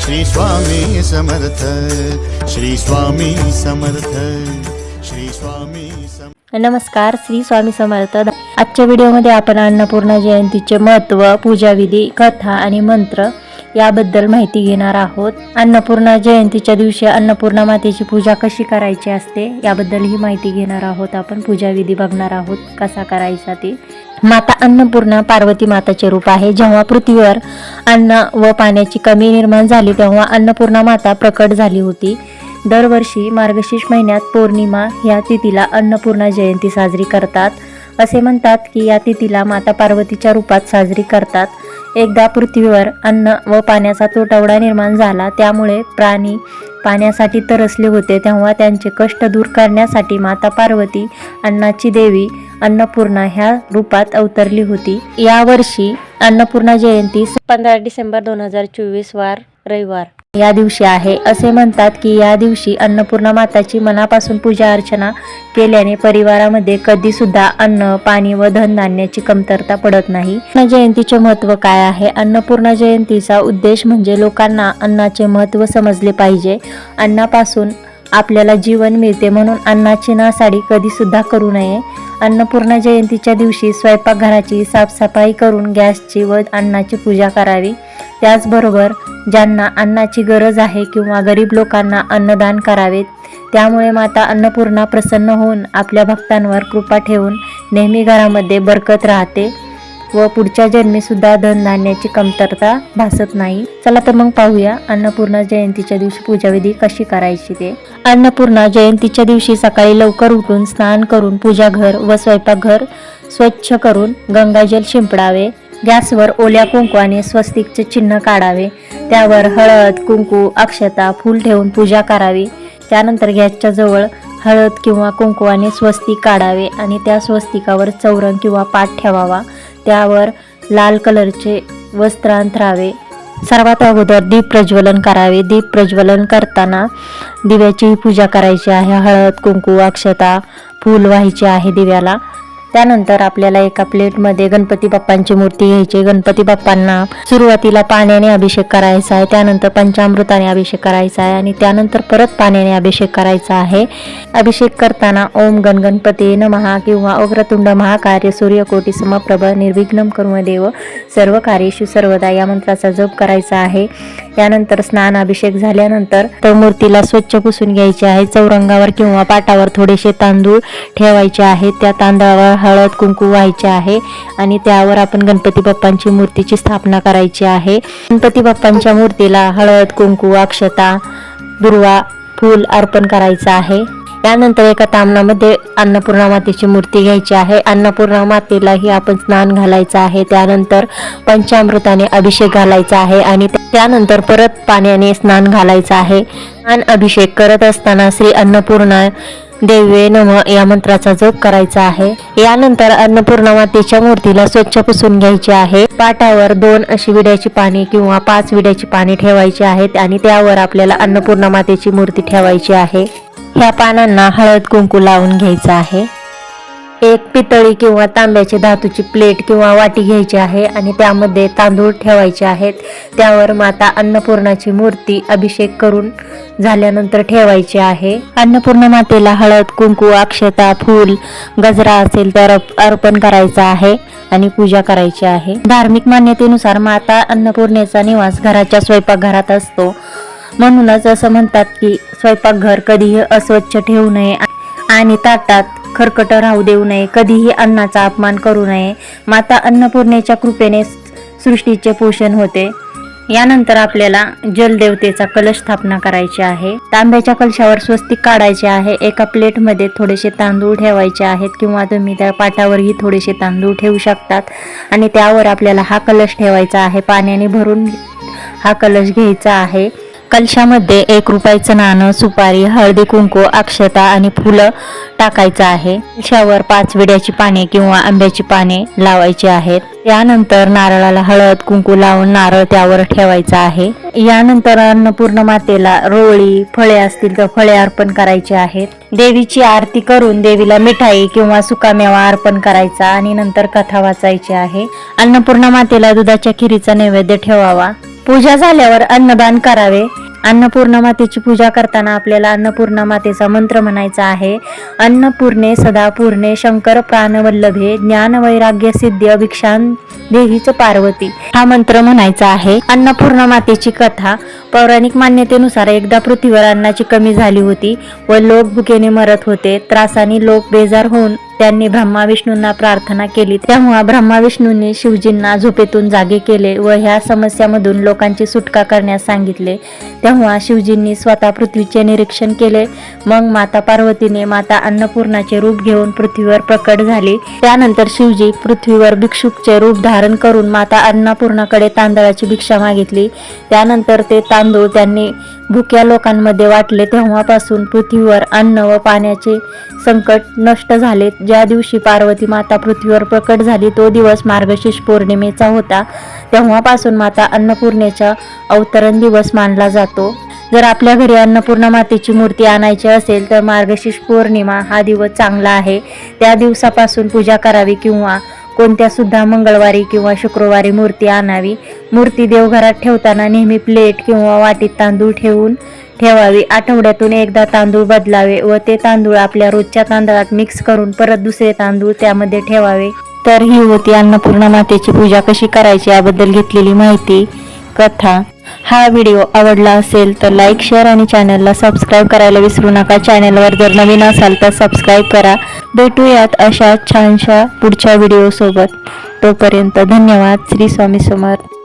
श्री स्वामी समर्थ श्री स्वामी समर्थ श्री स्वामी नमस्कार श्री स्वामी समर्थ. आजच्या व्हिडिओमध्ये आपण अन्नपूर्णा जयंतीचे महत्त्व पूजाविधी कथा आणि मंत्र याबद्दल माहिती घेणार आहोत. अन्नपूर्णा जयंतीच्या दिवशी अन्नपूर्णा मातेची पूजा कशी करायची असते याबद्दल ही माहिती घेणार आहोत. आपण पूजाविधी बघणार आहोत कसा करायचा ते. माता अन्नपूर्णा पार्वती माताचे रूप आहे. जेव्हा पृथ्वीवर अन्न व पाण्याची कमी निर्माण झाली तेव्हा अन्नपूर्णा माता प्रकट झाली होती. दरवर्षी मार्गशीर्ष महिन्यात पौर्णिमा ह्या तिथीला अन्नपूर्णा जयंती साजरी करतात. असे म्हणतात की या तिथीला माता पार्वतीच्या रूपात साजरी करतात. एकदा पृथ्वीवर अन्न व पाण्याचा तुटवडा निर्माण झाला त्यामुळे प्राणी पाण्यासाठी तरसले होते. तेव्हा त्यांचे कष्ट दूर करण्यासाठी माता पार्वती अन्नाची देवी अन्नपूर्णा ह्या रूपात अवतरली होती. यावर्षी अन्नपूर्णा जयंती पंधरा डिसेंबर दोन हजार चोवीस वार रविवार. या दिवशी आहे. असे म्हणतात की या दिवशी अन्नपूर्णा माताची मनापासून पूजा अर्चना केल्याने परिवारामध्ये कधी सुद्धा अन्न पाणी व धनधान्याची कमतरता पडत नाही. जयंतीचे महत्त्व काय आहे? अन्नपूर्णा जयंतीचा उद्देश म्हणजे लोकांना अन्नाचे महत्त्व समजले पाहिजे. अन्नापासून आपल्याला जीवन मिळते म्हणून अन्नाची नासाडी कधी सुद्धा करू नये. अन्नपूर्णा जयंतीच्या दिवशी स्वयंपाकघराची साफसफाई करून गॅसची व अन्नाची पूजा करावी. त्याचबरोबर ज्यांना अन्नाची गरज आहे किंवा गरीब लोकांना अन्नदान करावे त्यामुळे माता अन्नपूर्णा प्रसन्न होऊन आपल्या भक्तांवर कृपा ठेवून नेहमी घरामध्ये बरकत राहते. व पुढच्या जन्मी सुद्धा धनधान्याची कमतरता भासत नाही. चला तर मग पाहूया अन्नपूर्णा जयंतीच्या दिवशी पूजाविधी कशी करायची ते. अन्नपूर्णा जयंतीच्या दिवशी सकाळी लवकर उठून स्नान करून पूजाघर व स्वयंपाकघर स्वच्छ करून गंगाजल शिंपडावे. गॅसवर ओल्या कुंकवाने स्वस्तिकचे चिन्ह काढावे. त्यावर हळद कुंकू अक्षता फूल ठेवून पूजा करावी. त्यानंतर गॅसच्या जवळ हळद किंवा कुंकवाने स्वस्तिक काढावे आणि त्या स्वस्तिकावर चौरंग किंवा पाठ ठेवावा. त्यावर लाल कलरचे वस्त्र अंथरावे सर्वात अगोदर दीप प्रज्वलन करावे. दीप प्रज्वलन करताना दिव्याचीही पूजा करायची आहे. हळद कुंकू अक्षता फूल व्हायचे आहे दिव्याला. त्यानंतर आपल्याला एका प्लेटमध्ये गणपती बाप्पांची मूर्ती घ्यायची. गणपती बाप्पांना सुरुवातीला पाण्याने अभिषेक करायचा आहे. त्यानंतर पंचामृताने अभिषेक करायचा आहे आणि त्यानंतर परत पाण्याने अभिषेक करायचा आहे. अभिषेक करताना ओम गण गणपती नमहा किंवा अग्रतुंड महाकार्य सूर्यकोटी समप्रभ निर्विघ्नम कर्मदेव सर्व कार्येषु सर्वदा या मंत्राचा जप करायचा आहे. यानंतर स्नान अभिषेक झाल्यानंतर तर मूर्तीला स्वच्छ पुसून घ्यायचे आहे. चौरंगावर किंवा पाटावर थोडेसे तांदूळ ठेवायचे आहेत त्या तांदळावर हळद कुंकू व्हायचे आहे आणि त्यावर आपण गणपती बाप्पांची मूर्तीची स्थापना करायची आहे. गणपती बाप्पांच्या मूर्तीला हळद कुंकू अक्षता दुर्वा फूल अर्पण करायचं आहे. त्यानंतर एका तामणामध्ये अन्नपूर्णा मातेची मूर्ती घ्यायची आहे. अन्नपूर्णा मातेलाही आपण स्नान घालायचं आहे. त्यानंतर पंचामृताने अभिषेक घालायचा आहे आणि त्यानंतर परत पाण्याने स्नान घालायचं आहे. स्नान अभिषेक करत असताना श्री अन्नपूर्णा देवे नम या मंत्राचा जप करायचा आहे. यानंतर अन्नपूर्णा मातेच्या मूर्तीला स्वच्छ पुसून घ्यायची आहे. पाटावर दोन अशी विड्याची पाने किंवा पाच विड्याची पाने ठेवायची आहेत आणि त्यावर आपल्याला अन्नपूर्णा मातेची मूर्ती ठेवायची आहे. ह्या पानांना हळद कुंकू लावून घ्यायचं आहे. एक पितळी किंवा तांब्याची धातूची प्लेट किंवा वाटी घ्यायची आहे आणि त्यामध्ये तांदूळ ठेवायचे आहेत. त्यावर माता अन्नपूर्णाची मूर्ती अभिषेक करून झाल्यानंतर ठेवायची आहे. अन्नपूर्णा मातेला हळद कुंकू अक्षता फूल गजरा असेल तर अर्पण करायचा आहे आणि पूजा करायची आहे. धार्मिक मान्यतेनुसार माता अन्नपूर्णेचा निवास घराच्या स्वयंपाकघरात असतो. म्हणूनच असं म्हणतात की स्वयंपाकघर कधीही अस्वच्छ ठेवू नये आणि ताटात खरकट राहू देऊ नये. कधीही अन्नाचा अपमान करू नये. माता अन्नपूर्णेच्या कृपेने सृष्टीचे पोषण होते. यानंतर आपल्याला जलदेवतेचा कलश स्थापना करायची आहे. तांब्याच्या कलशावर स्वस्तिक काढायचे आहे. एका प्लेटमध्ये थोडेसे तांदूळ ठेवायचे आहेत किंवा तुम्ही त्या पाटावरही थोडेसे तांदूळ ठेवू शकतात. आणि त्यावर आपल्याला हा कलश ठेवायचा आहे. पाण्याने भरून हा कलश घ्यायचा आहे. कलशामध्ये एक रुपयाचं नाणं सुपारी हळदी कुंकू अक्षता आणि फुलं टाकायचं आहे. कलशावर पाच विड्याची पाने किंवा आंब्याची पाने लावायची आहेत. त्यानंतर नारळाला हळद कुंकू लावून नारळ त्यावर ठेवायचा आहे. यानंतर अन्नपूर्ण मातेला रोळी फळे असतील तर फळे अर्पण करायचे आहेत. देवीची आरती करून देवीला मिठाई किंवा सुकामेवा अर्पण करायचा आणि नंतर कथा वाचायची आहे. अन्नपूर्णा मातेला दुधाच्या खिरीचा नैवेद्य ठेवावा. पूजा झाल्यावर अन्नदान करावे. अन्नपूर्णा मातेची पूजा करताना आपल्याला अन्नपूर्णा मातेचा मंत्र म्हणायचा आहे. अन्नपूर्णे सदा पूर्णे शंकर प्राणवल्लभे ज्ञान वैराग्य सिद्ध अभिक्षान देवीच पार्वती. हा मंत्र म्हणायचा आहे. अन्नपूर्णा मातेची कथा पौराणिक मान्यतेनुसार एकदा पृथ्वीवर अन्नाची कमी झाली होती व लोक भुकेने मरत होते. त्रासाने लोक बेजार होऊन त्यांनी ब्रह्मा विष्णूंना प्रार्थना केली. तेव्हा ब्रह्मा विष्णूंनी शिवजींना झोपेतून जागे केले व ह्या समस्यामधून लोकांची सुटका करण्यास सांगितले. तेव्हा शिवजींनी स्वतः पृथ्वीचे निरीक्षण केले. मग माता पार्वतीने माता अन्नपूर्णाचे रूप घेऊन पृथ्वीवर प्रकट झाली. त्यानंतर शिवजी पृथ्वीवर भिक्षुकचे रूप धारण करून माता अन्नपूर्णाकडे तांदळाची भिक्षा मागितली. त्यानंतर ते तांदूळ त्यांनी भुक्या लोकांमध्ये वाटले. तेव्हापासून पृथ्वीवर अन्न व पाण्याचे संकट नष्ट झाले. ज्या दिवशी पार्वती माता पृथ्वीवर प्रकट झाली तो दिवस मार्गशीर्ष पौर्णिमेचा होता. तेव्हापासून माता अन्नपूर्णेचा अवतरण दिवस मानला जातो. जर आपल्या घरी अन्नपूर्णा मातेची मूर्ती आणायची असेल तर मार्गशीर्ष पौर्णिमा हा दिवस चांगला आहे. त्या दिवसापासून पूजा करावी किंवा कोणत्या सुद्धा मंगळवारी किंवा शुक्रवारी मूर्ती आणावी. मूर्ती देवघरात ठेवताना नेहमी प्लेट किंवा वाटीत तांदूळ ठेवून ठेवावी. आठवड्यातून एकदा तांदूळ बदलावे व ते तांदूळ आपल्या रोजच्या तांदळात मिक्स करून परत दुसरे तांदूळ त्यामध्ये ठेवावे. तर ही होती अन्नपूर्णा मातेची पूजा कशी करायची याबद्दल घेतलेली माहिती कथा. हा व्हिडिओ आवडला असेल तर लाईक शेअर आणि चॅनलला सबस्क्राईब करायला विसरू नका. चॅनलवर जर नवीन असाल तर सबस्क्राईब करा. भेटूयात अशा छानशा पुढच्या व्हिडिओसोबत. तोपर्यंत धन्यवाद. श्री स्वामी समर्थ.